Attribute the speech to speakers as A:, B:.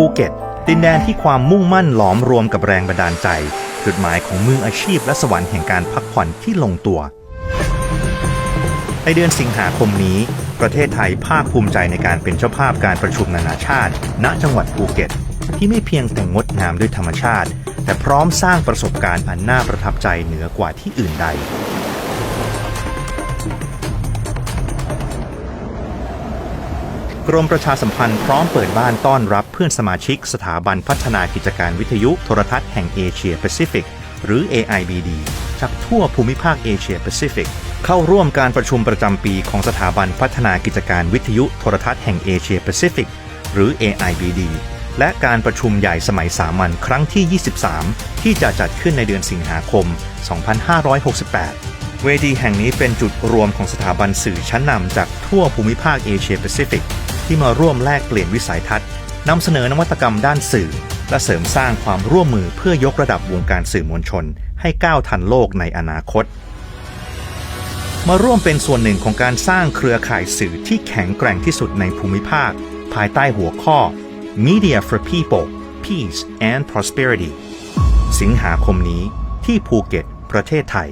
A: ภูเก็ต ดินแดนที่ความมุ่งมั่นหลอมรวมกับแรงบันดาลใจ จุดหมายของมืออาชีพและสวรรค์แห่งการพักผ่อนที่ลงตัว ในเดือนสิงหาคมนี้ ประเทศไทยภาคภูมิใจในการเป็นเจ้าภาพการประชุมนานาชาติ ณจังหวัดภูเก็ต ที่ไม่เพียงแต่งดงามด้วยธรรมชาติ แต่พร้อมสร้างประสบการณ์อันน่าประทับใจเหนือกว่าที่อื่นใด กรมประชาสัมพันธ์พร้อมเปิดบ้านต้อนรับเพื่อนสมาชิกสถาบันพัฒนากิจการวิทยุโทรทัศน์แห่งเอเชียแปซิฟิกหรือ AIBD จากทั่วภูมิภาคเอเชียแปซิฟิกเข้าร่วมการประชุมประจำปีของสถาบันพัฒนากิจการวิทยุโทรทัศน์แห่งเอเชียแปซิฟิกหรือ AIBD และการประชุมใหญ่สมัยสามัญครั้งที่ 23 ที่จะจัดขึ้นในเดือนสิงหาคม 2568 เวทีแห่งนี้เป็นจุดรวมของสถาบันสื่อชั้นนำจากทั่วภูมิภาคเอเชียแปซิฟิก ที่มาร่วมแลกเปลี่ยนวิสัยทัศน์นำเสนอนวัตกรรมด้านสื่อ และเสริมสร้างความร่วมมือเพื่อยกระดับวงการสื่อมวลชน ให้ก้าวทันโลกในอนาคต มาร่วมเป็นส่วนหนึ่งของการสร้างเครือข่ายสื่อที่แข็งแกร่งที่สุดในภูมิภาค ภายใต้หัวข้อ Media for People Peace and Prosperity สิงหาคมนี้ที่ภูเก็ต ประเทศไทย